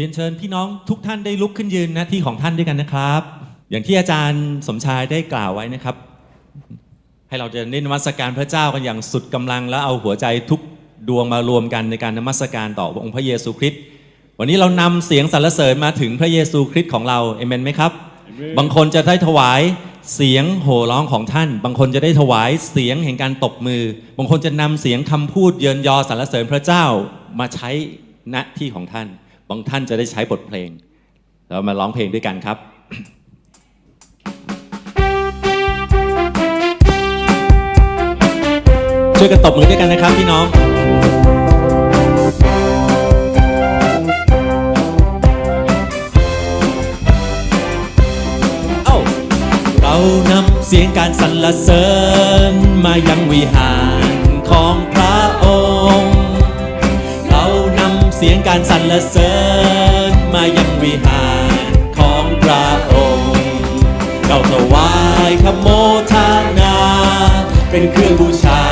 เรียนเชิญพี่น้องทุกท่านได้ลุกขึ้นยืนหน้าที่ของท่านด้วยกันนะครับ อย่างที่อาจารย์สมชายได้กล่าวไว้นะครับ ให้เราจะเน้นนมัสการพระเจ้ากันอย่างสุดกำลัง แล้วเอาหัวใจทุกดวงมารวมกันในการนมัสการต่อองค์พระเยซูคริสต์วันนี้เรานำเสียงสรรเสริญมาถึงพระเยซูคริสต์ของเราเอเมนไหมครับ บางคนจะได้ถวายเสียงโห่ร้องของท่าน บางคนจะได้ถวายเสียงแห่งการตบมือ บางคนจะนำเสียงคำพูดเยินยอสรรเสริญพระเจ้ามาใช้ณที่ของท่าน บางท่านจะได้ใช้บทเพลงเรามาร้องเพลงด้วยกันครับช่วยกันตบมือด้วยกันนะครับพี่น้องเอ้าเรานำเสียงการสรรเสริญมายังวิหาร เสียงการสรรเสริญมายังวิหารของพระองค์ เราถวายคำโมทนา เป็นเครื่องบูชา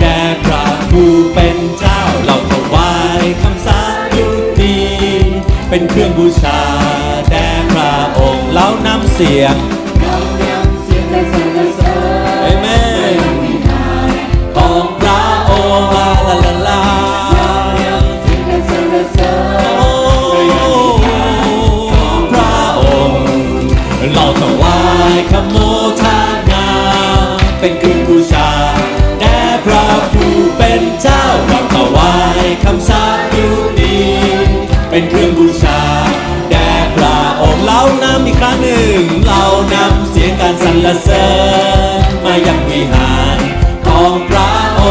แด่พระผู้เป็นเจ้า เราถวายคำสาธุดีเป็นเครื่องบูชา แด่พระองค์ เรานำเสียง การสรรเสริญมายังวิหารของพระอ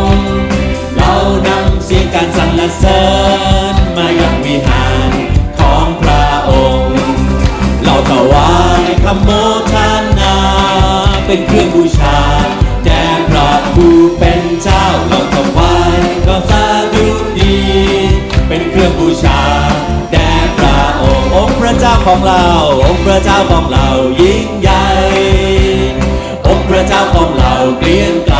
งค์ เรานำเสียงการสรรเสริญมายังวิหารของพระองค์ เราถวายคำโมทนา เป็นเครื่องบูชาแด่พระผู้เป็นเจ้าเราถวายก็สาธุดี เป็นเครื่องบูชาแด่พระองค์องค์พระเจ้าของเรา องค์พระเจ้าของเรายิ่งใหญ่ องค์พระเจ้าของเราเกลียนไกร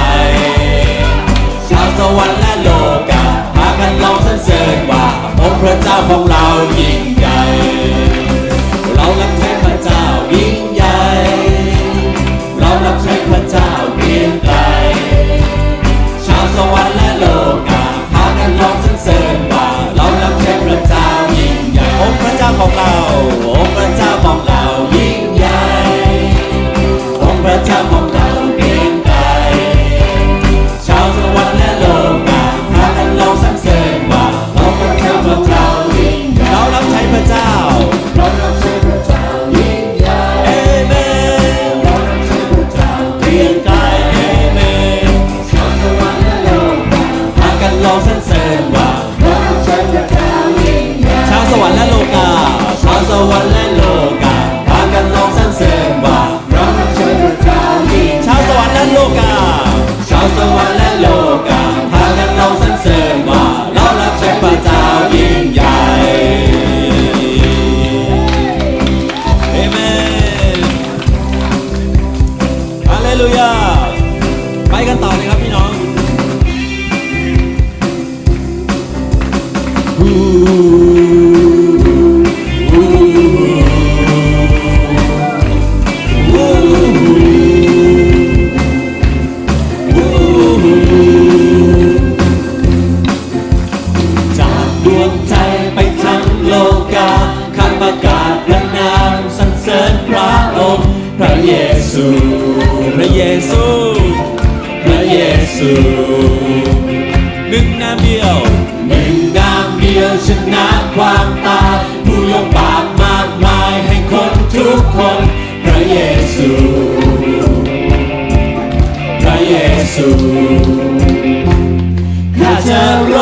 ชาวสวรรค์และโลกาพากันร้องสรรเสริญว่าองค์พระเจ้าของเรายิ่งใหญ่ จ เยซู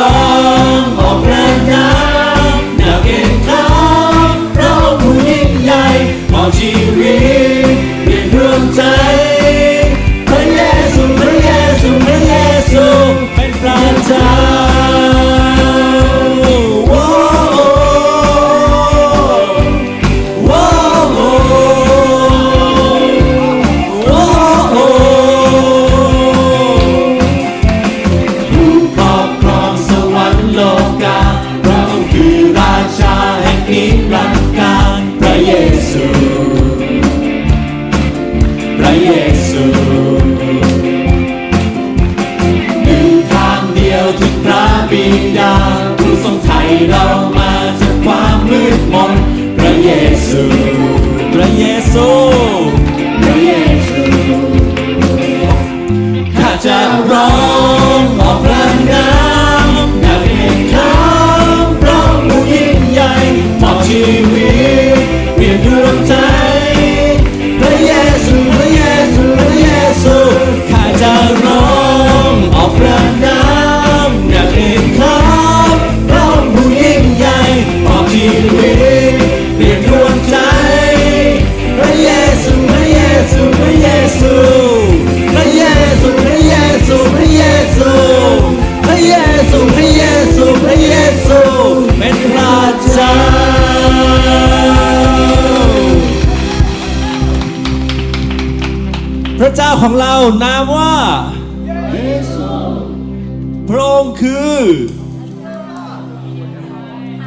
เยซูพระเยซูหนึ่งทางเดียวถึงพระบิดาผู้ทรงไถ่เรามาจากความมืดมนพระเยซูพระเยซูพระเยซูข้าจะร้องออกพระนามอยากเห็นคำร้องผู้ยิ่งใหญ่มอบชีวิต ดวงใจ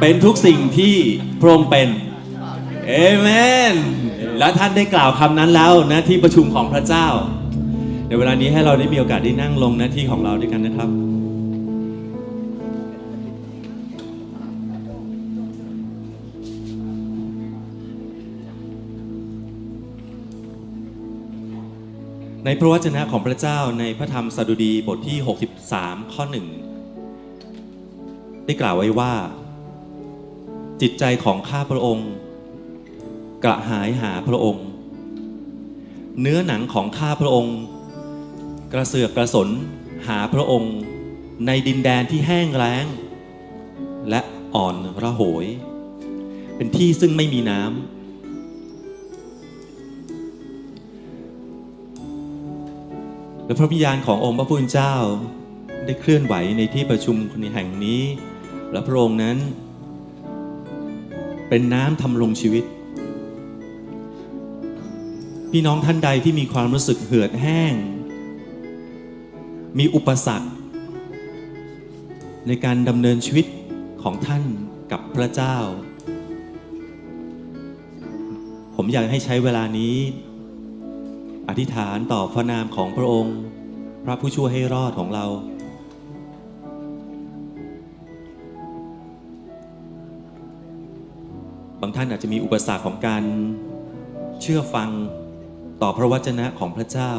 เป็นทุกสิ่งที่พระองค์เป็นเอเมน และท่านได้กล่าวคำนั้นแล้วนะที่ประชุมของพระเจ้า ในเวลานี้ให้เราได้มีโอกาสได้นั่งลงหน้าที่ของเราด้วยกันนะครับในพระวจนะของพระเจ้าในพระธรรมสดุดีบทที่ 63 ข้อหนึ่งได้กล่าวไว้ว่า จิตใจของข้าพระองค์ กระหายหาพระองค์ เนื้อหนังของข้าพระองค์ กระเสือกกระสนหาพระองค์ ในดินแดนที่แห้งแล้ง และอ่อนระโหย เป็นที่ซึ่งไม่มีน้ำและพระวิญญาณขององค์พระผู้เป็นเจ้าได้เคลื่อนไหวในที่ประชุมคนแห่งนี้ และพระองค์นั้น เป็นน้ำทำลงชีวิต พี่น้องท่านใดที่มีความรู้สึกเหือดแห้ง มีอุปสรรค ในการดำเนินชีวิตของท่านกับพระเจ้า ผมอยากให้ใช้เวลานี้ อธิษฐานต่อพระนามของพระองค์ พระผู้ช่วยให้รอดของเราางท่านอาจจะมีอุปสรรคของการเชื่อฟังต่อพระวจนะของพระเจ้า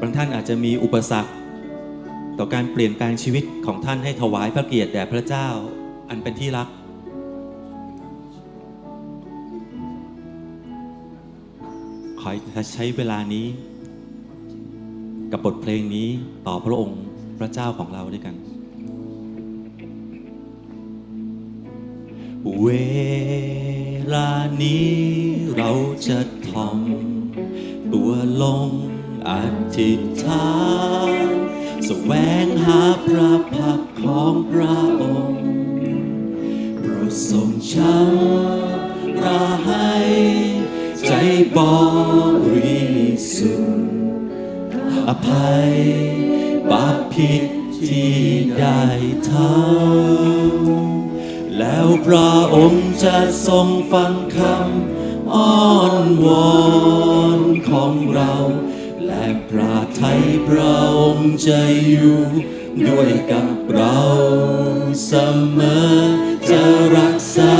บางท่านอาจจะมีอุปสรรค ต่อการเปลี่ยนแปลงชีวิตของท่านให้ถวายพระเกียรติแด่พระเจ้าอันเป็นที่รัก ขอให้ใช้เวลานี้ กับบทเพลงนี้ต่อพระองค์พระเจ้าของเราด้วยกัน เวลานี้เราจะทำตัวลงอธิษฐานแสวงหาพระพักของพระองค์โปรดทรงช้ำระให้ใจบริสุทธิ์อภัยบาปผิดที่ได้ทำ แล้วพระองค์จะทรงฟังคำอ้อนวอนของเรา และพระไทยพระองค์จะอยู่ด้วยกับเราเสมอจะรักษา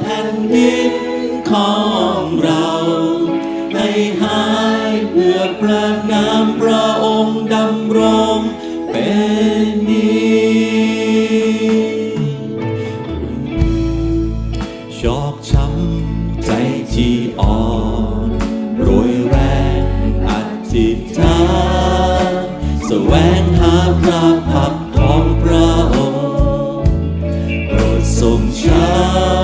แผ่นดินของเราให้หายเพื่อประนามพระองค์ดำรงเป็น ใจที่อ่อนรวยแรงอธิษฐานแสวงหาพระพักของพระองค์โปรดทรงช้ำ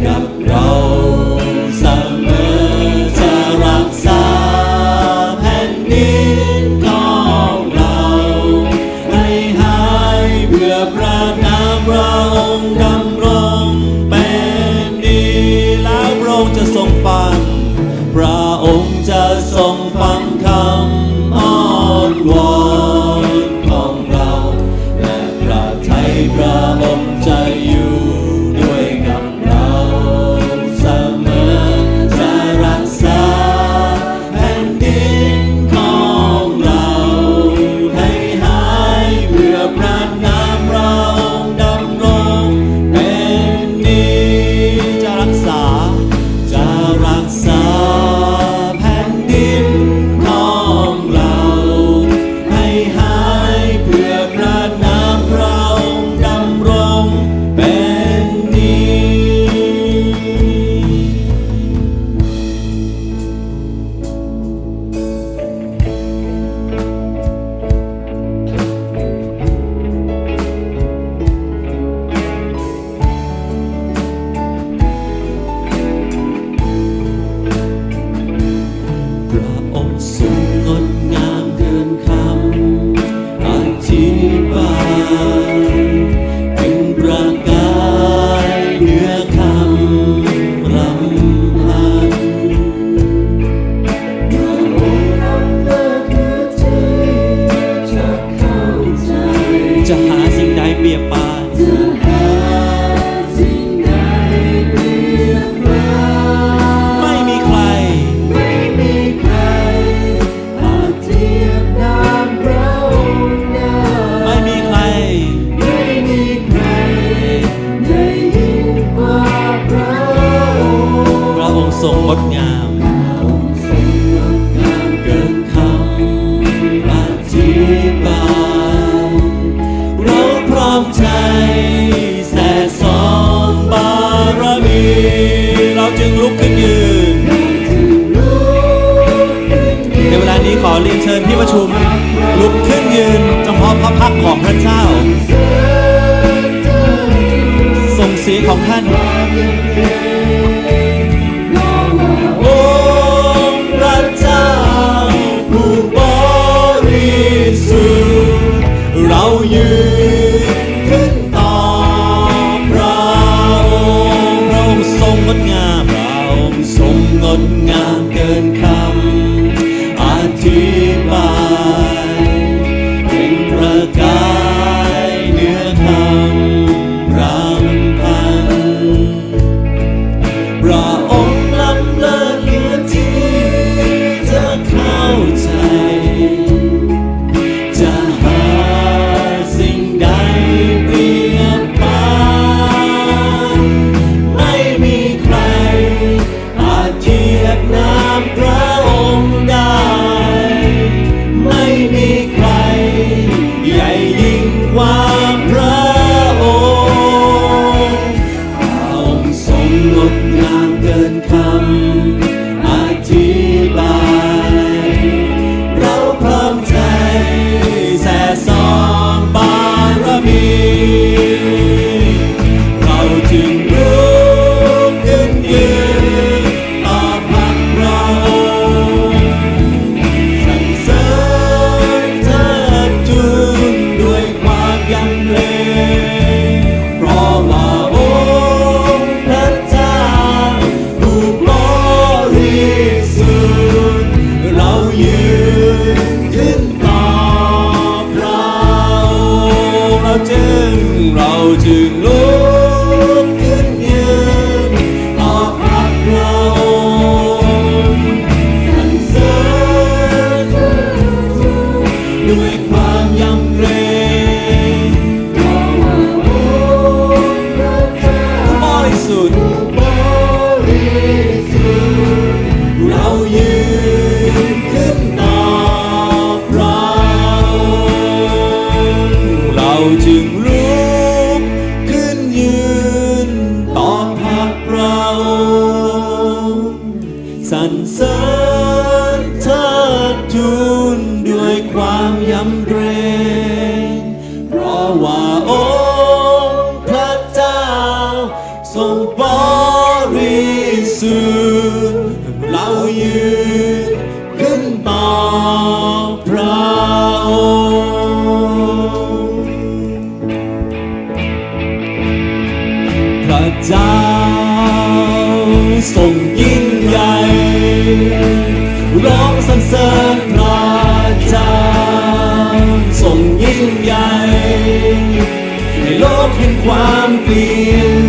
Come oh ทรงบริสุทธิ์เรายืนขึ้นต่อพระองค์พระเจ้าทรงยิ่งใหญ่ร้องสรรเสริญพระเจ้าทรงยิ่งใหญ่ในโลกแห่งความเปลี่ยน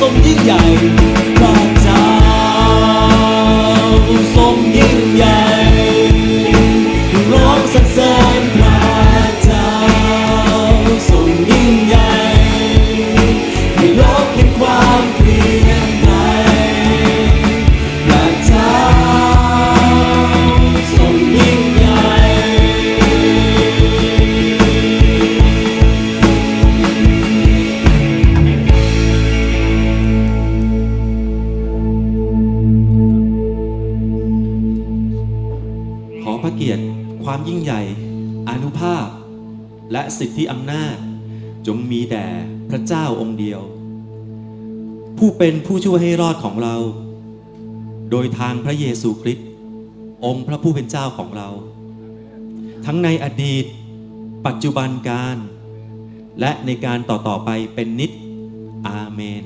ทรงยิ่งใหญ่พระเจ้าทรงยิ่งใหญ่ เกียรติ ความยิ่งใหญ่ อานุภาพ และสิทธิอำนาจ จงมีแด่พระเจ้าองค์เดียว ผู้เป็นผู้ช่วยให้รอดของเรา โดยทางพระเยซูคริสต์องค์พระผู้เป็นเจ้าของเรา ทั้งในอดีต ปัจจุบันการ และในการต่อๆไปเป็นนิจอาเมน